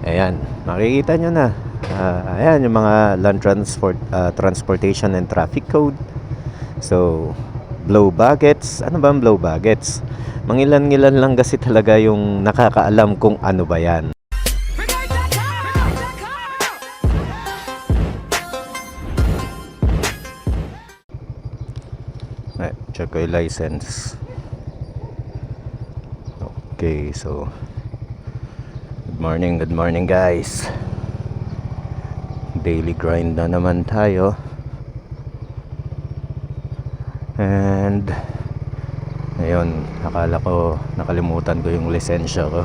Ayan, makikita nyo na. Ah, ayan, yung mga land transport, ah, transportation and traffic code. So, blow buckets. Ano ba ang blow buckets? Mangilan-ngilan lang kasi talaga yung nakakaalam kung ano ba yan. Eh, check ko yung license. Okay, so Morning, good morning guys. Daily grind na naman tayo. And ngayon, akala ko nakalimutan ko yung lisensya ko.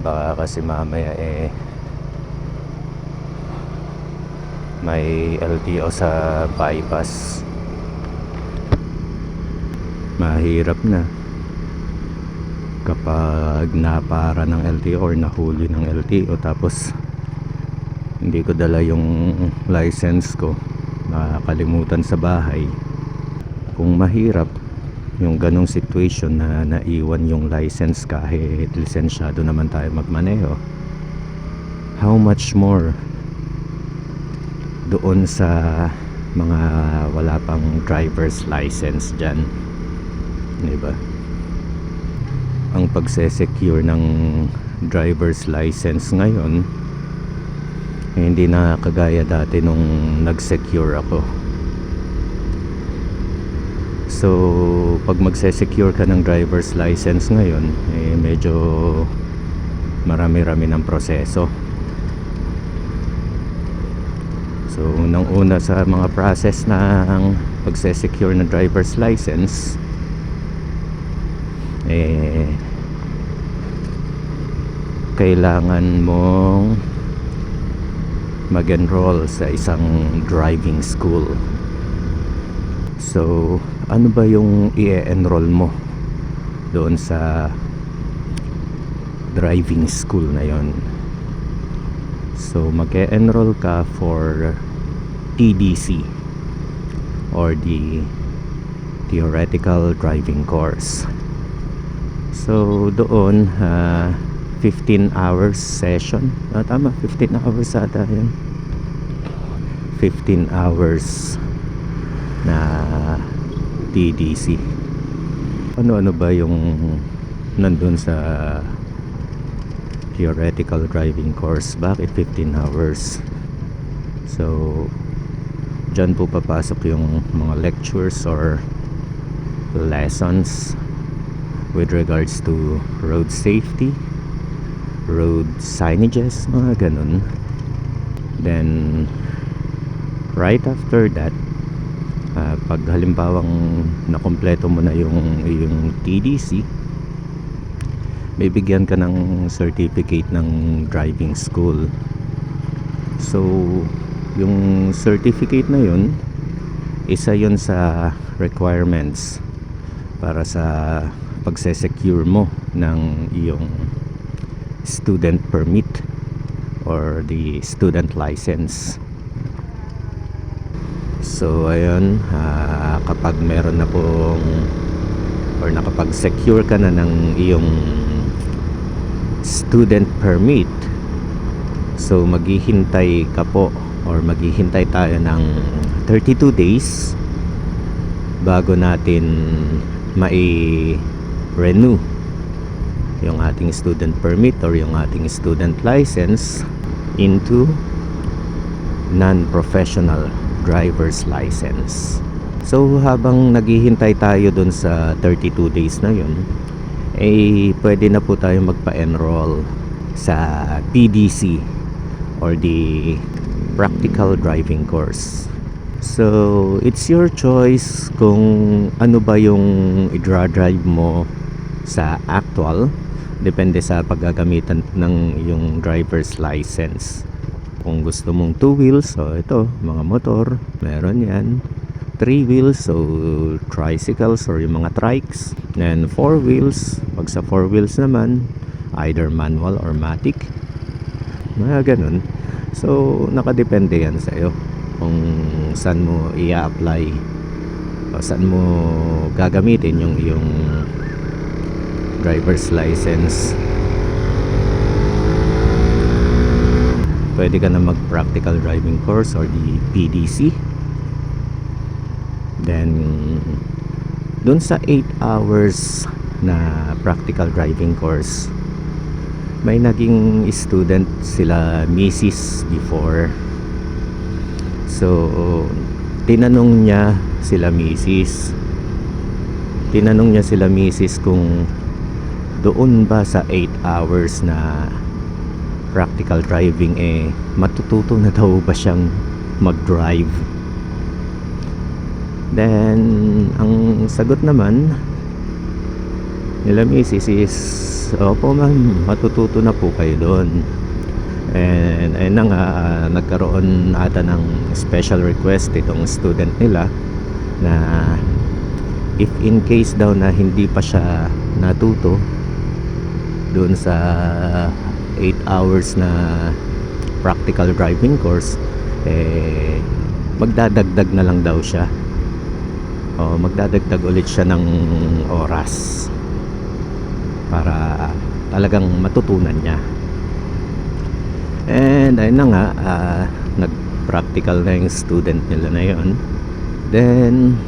Baka kasi mamaya eh may LTO sa bypass. Mahirap na kapag napara ng LTO or nahuli ng LTO tapos hindi ko dala yung license ko nakakalimutan sa bahay. Kung mahirap yung ganong situation na naiwan yung license kahit lisensyado naman tayo magmaneho how much more doon sa mga wala pang driver's license dyan? Diba ang pagse-secure ng driver's license ngayon eh, hindi na kagaya dati nung nag-secure ako. So pag magse-secure ka ng driver's license ngayon eh medyo marami-rami ng proseso. So unang una sa mga process ng pagse-secure ng driver's license eh kailangan mong mag-enroll sa isang driving school. So ano ba yung i-enroll mo doon sa driving school na yon? So mag-enroll ka for TDC or the theoretical driving course. So doon ah, 15 hours session. Ah, tama, 15 hours ata yun. 15 hours na TDC. Ano-ano ba yung nandun sa theoretical driving course? Bakit 15 hours? So, dyan po papasok yung mga lectures or lessons with regards to road safety road signages mga ganun. Then right after that ah, pag halimbawang nakompleto mo na yung, yung TDC bibigyan ka ng certificate ng driving school. So yung certificate na yun isa yun sa requirements para sa pagse-secure mo ng iyong student permit or the student license. So ayun ah, kapag meron na pong or nakapag-secure ka na ng iyong student permit so maghihintay ka po or maghihintay tayo ng 32 days bago natin mai renew yung ating student permit or yung ating student license into non-professional driver's license. So habang naghihintay tayo dun sa 32 days na yun, eh pwede na po tayo magpa-enroll sa PDC or the practical driving course. So, it's your choice kung ano ba yung i-drive mo sa actual. Depende sa paggagamitan ng yung driver's license. Kung gusto mong two wheels, so ito, mga motor, meron yan. Three wheels, so tricycles or yung mga trikes. And four wheels, pag sa four wheels naman, either manual or matic. Mga ganun. So, nakadepende yan sa'yo kung saan mo i-apply o saan mo gagamitin yung yung driver's license pwede ka na mag practical driving course or the PDC then dun sa 8 hours na practical driving course may naging student sila Mrs. before so tinanong niya sila Mrs. tinanong niya sila Mrs. kung doon ba sa 8 hours na practical driving eh matututo na daw ba siyang mag-drive then ang sagot naman nila Mrs. is opo ma'am matututo na po kayo doon and ayun na nga ah, nagkaroon ata ng special request itong student nila na if in case daw na hindi pa siya natuto doon sa 8 hours na practical driving course eh magdadagdag na lang daw siya. O magdadagdag ulit siya ng oras para talagang matutunan niya. And ayun na nga ah, nag practical na yung student nila na yon then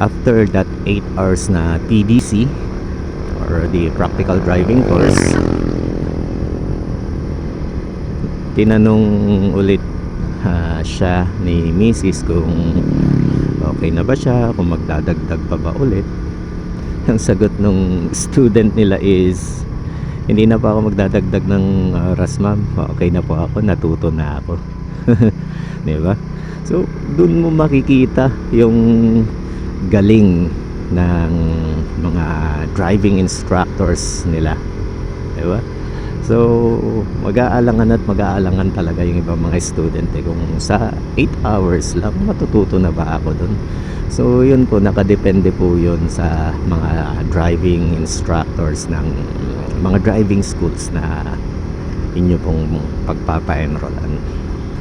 after that 8 hours na PDC or the practical driving course tinanong ulit ah, siya ni Mrs. kung okay na ba siya kung magdadagdag pa ba ulit. Ang sagot ng student nila is hindi na pa ako magdadagdag ng oras ma'am. Okay na po ako natuto na ako. Di ba? So dun mo makikita yung galing ng mga driving instructors nila. Di ba? So mag-aalangan at mag-aalangan talaga yung ibang mga student eh, kung sa 8 hours lang matututo na ba ako dun? So yun po nakadepende po yun sa mga driving instructors ng mga driving schools na inyo pong pagpapa-enrollan.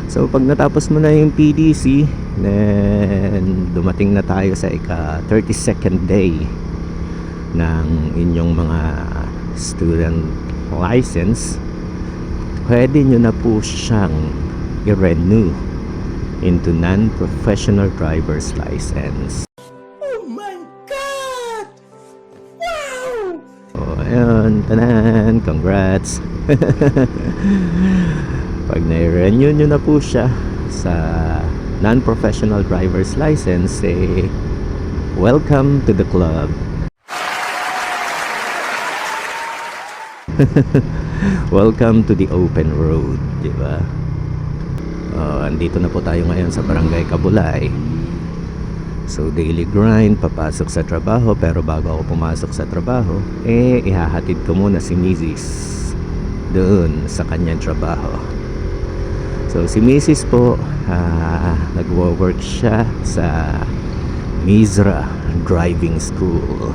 So pag natapos mo na yung PDC, then dumating na tayo sa ika 32nd day ng inyong mga student license, pwede nyo na po siyang i-renew into non-professional driver's license. Oh my God! Wow! Oh, ayun, tanan, congrats. Pag na-renew nyo na po siya sa non-professional driver's license, eh, welcome to the club. welcome to the open road, di ba? Oh, andito na po tayo ngayon sa Barangay Kabulay. So daily grind, papasok sa trabaho pero bago ako pumasok sa trabaho, eh ihahatid ko muna si Mrs. doon sa kanyang trabaho. So si Mrs. po, ah, nagwo-work siya sa Mizra Driving School.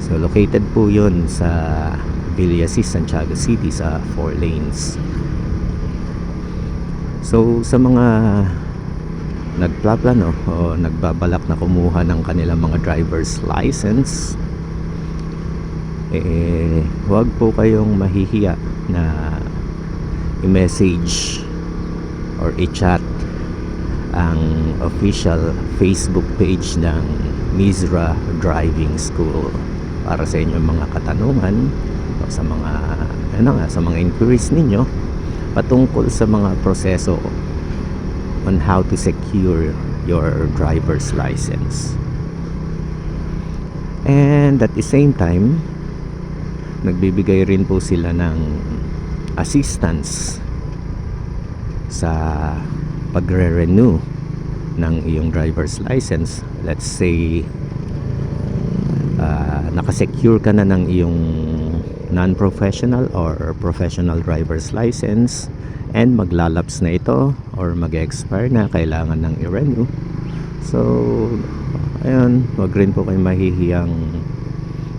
So located po 'yun sa Villasis, Santiago City sa 4 lanes. So sa mga nagplaplano o nagbabalak na kumuha ng kanilang mga driver's license eh huwag po kayong mahihiya na i-message or i-chat ang official Facebook page ng Mizra Driving School para sa inyong mga katanungan o sa mga ano nga sa mga inquiries ninyo patungkol sa mga proseso on how to secure your driver's license. And at the same time, nagbibigay rin po sila ng assistance sa pagre-renew ng iyong driver's license. Let's say uh, nakasecure ka na ng iyong non-professional or professional driver's license and maglalaps na ito or mag-expire na kailangan ng i-renew so ayun wag rin po kayo mahihiyang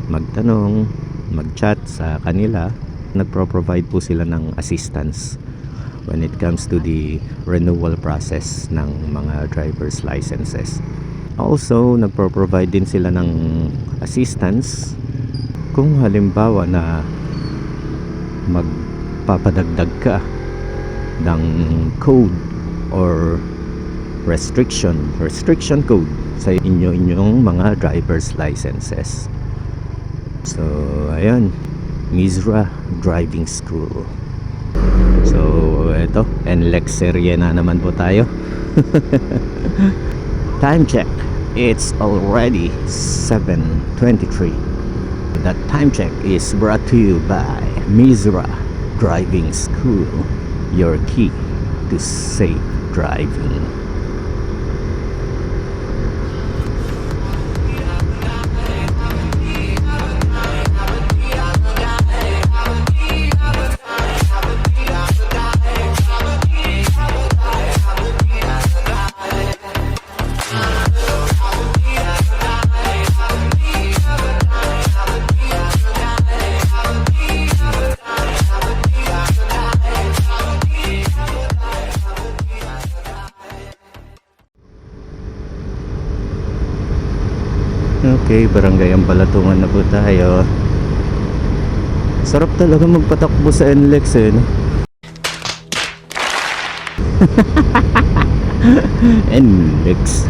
magtanong mag-chat sa kanila nagpro-provide po sila ng assistance when it comes to the renewal process ng mga driver's licenses. Also nagpro-provide din sila ng assistance kung halimbawa na magpapadagdag ka ng code or restriction restriction code sa inyo inyong mga driver's licenses. So ayan Mizra Driving School. So eto NLEX serye na naman po tayo. Time check. It's already 7.23 that time check is brought to you by Mizra Driving School. Your key to safe driving Okay, barangay ang palatungan na po tayo. Sarap talaga magpatakbo sa NLEX eh. No? NLEX.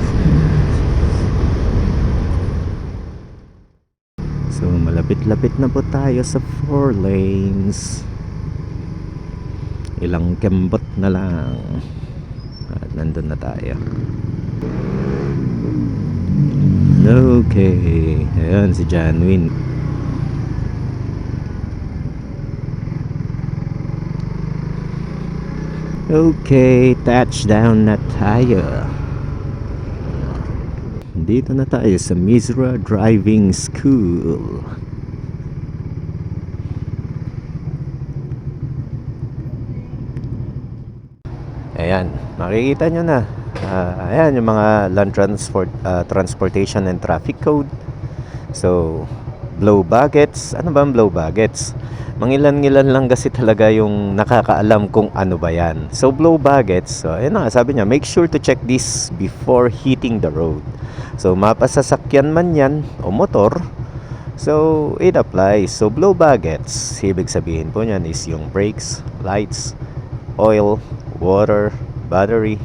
So, malapit-lapit na po tayo sa 4 lanes. Ilang kembot na lang. At nandun na tayo. Okay. Ayan si Janwin. Okay, touchdown na tayo. Dito na tayo sa Mizra Driving School. Ayan, makikita nyo na. Ah, ayan, yung mga land transport, ah, transportation and traffic code. So, blow buckets. Ano ba ang blow buckets? Mangilan-ngilan lang kasi talaga yung nakakaalam kung ano ba yan. So, blow buckets, so, ayan na sabi niya, make sure to check this before hitting the road. So, mapasasakyan man yan o motor, so, it applies. So, blow buckets, ibig sabihin po niyan is yung brakes, lights, oil, water, battery,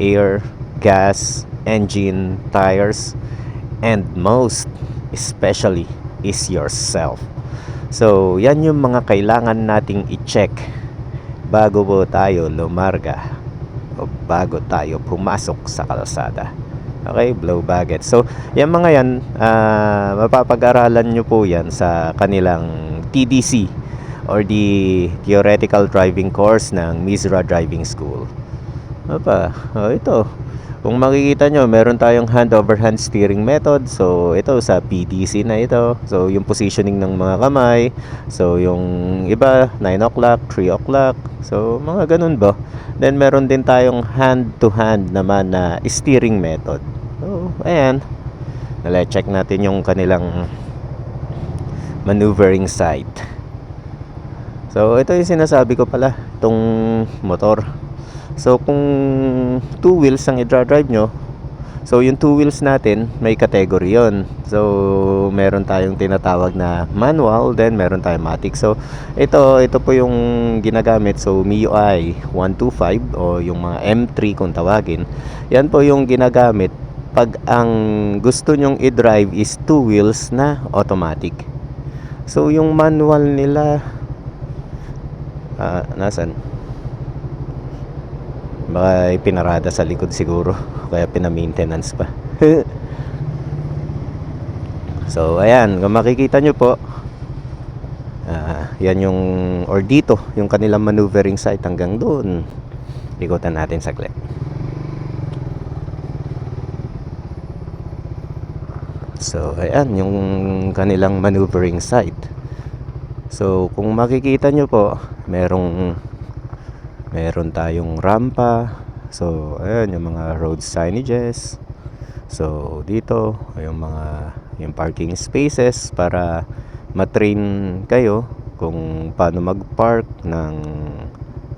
air, gas, engine, tires, and most especially is yourself. So, yan yung mga kailangan nating i-check bago po tayo lumarga o bago tayo pumasok sa kalsada. Okay, blow bucket. So, yan mga yan, ah, mapapag-aralan nyo po yan sa kanilang TDC or the Theoretical Driving Course ng Mizra Driving School. Ano pa? Oh, ito. Kung makikita nyo, meron tayong hand over hand steering method. So, ito sa PDC na ito. So, yung positioning ng mga kamay. So, yung iba, 9 o'clock, 3 o'clock. So, mga ganun ba? Then, meron din tayong hand to hand naman na steering method. So, ayan. Nala-check natin yung kanilang maneuvering sight. So, ito yung sinasabi ko pala, itong motor. So, kung two wheels ang i-drive nyo, so yung two wheels natin, may category yon So, meron tayong tinatawag na manual, then meron tayong matic. So, ito, ito po yung ginagamit. So, MIUI 125 o yung mga M3 kung tawagin. Yan po yung ginagamit pag ang gusto nyong i-drive is two wheels na automatic. So, yung manual nila, ah, nasan? Baka pinarada sa likod siguro. Kaya pina-maintenance pa. so, ayan. Kung makikita nyo po, ah, yan yung, or dito, yung kanilang maneuvering site hanggang doon. Ikutan natin saglit. So, ayan, yung kanilang maneuvering site. So, kung makikita nyo po, merong meron tayong rampa. So, ayan, yung mga road signages. So, dito, yung mga yung parking spaces para matrain kayo kung paano mag-park ng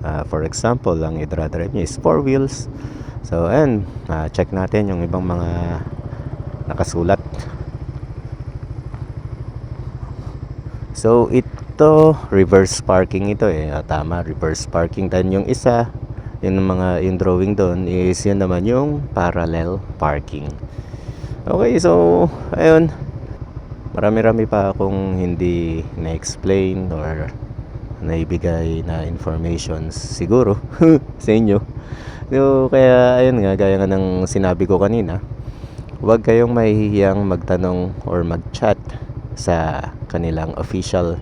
ah, for example, ang i-drive nyo is four wheels. So, ayan, ah, check natin yung ibang mga nakasulat. So ito reverse parking ito eh. Ah, tama, reverse parking dan yung isa yung mga yung drawing doon is yun naman yung parallel parking. Okay, so ayun. Marami-rami pa akong hindi na-explain or naibigay na information siguro sa inyo. So, kaya ayun nga, gaya nga ng sinabi ko kanina, huwag kayong mahihiyang magtanong or mag-chat sa kanilang official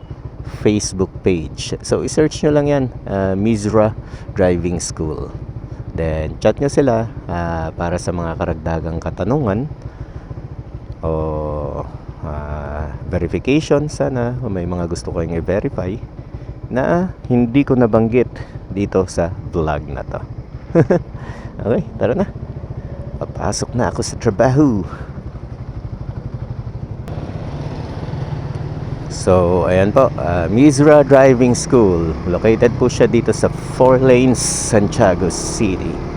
Facebook page. So, i-search nyo lang yan, uh, Mizra Driving School. Then, chat nyo sila ah, para sa mga karagdagang katanungan o ah, verification sana kung may mga gusto kayong i-verify na hindi ko nabanggit dito sa vlog na to. okay, tara na. Papasok na ako sa trabaho. So, ayan po, ah, Mizra Driving School. Located po siya dito sa Four Lanes, Santiago City.